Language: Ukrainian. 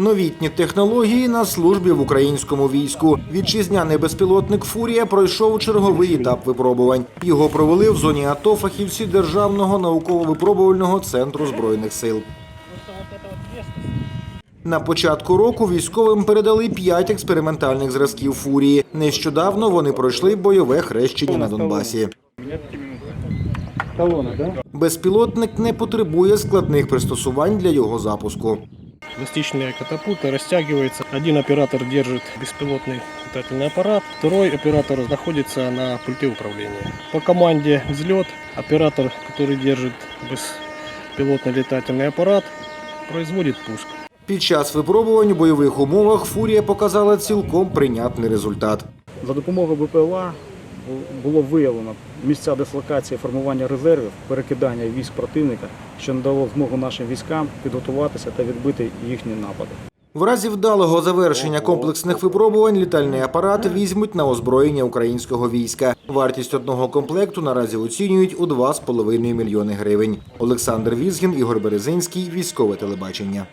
Новітні технології на службі в українському війську. Вітчизняний безпілотник Фурія пройшов черговий етап випробувань. Його провели в зоні АТО фахівці Державного науково-випробувального центру збройних сил. На початку року військовим передали п'ять експериментальних зразків фурії. Нещодавно вони пройшли бойове хрещення на Донбасі. Безпілотник не потребує складних пристосувань для його запуску. Эластичная катапульта растягивается. Один оператор держит беспилотный летательный аппарат, второй оператор находится на пульте управления. По команде взлет оператор, который держит беспилотный летательный аппарат, производит пуск. Під час випробувань у бойових умовах фурія показала цілком прийнятний результат. За допомогою БПЛА було виявлено місця дислокації формування резервів, перекидання військ противника, що надало змогу нашим військам підготуватися та відбити їхні напади. В разі вдалого завершення комплексних випробувань літальний апарат візьмуть на озброєння українського війська. Вартість одного комплекту наразі оцінюють у 2,5 мільйони гривень. Олександр Візгін, Ігор Березинський, військове телебачення.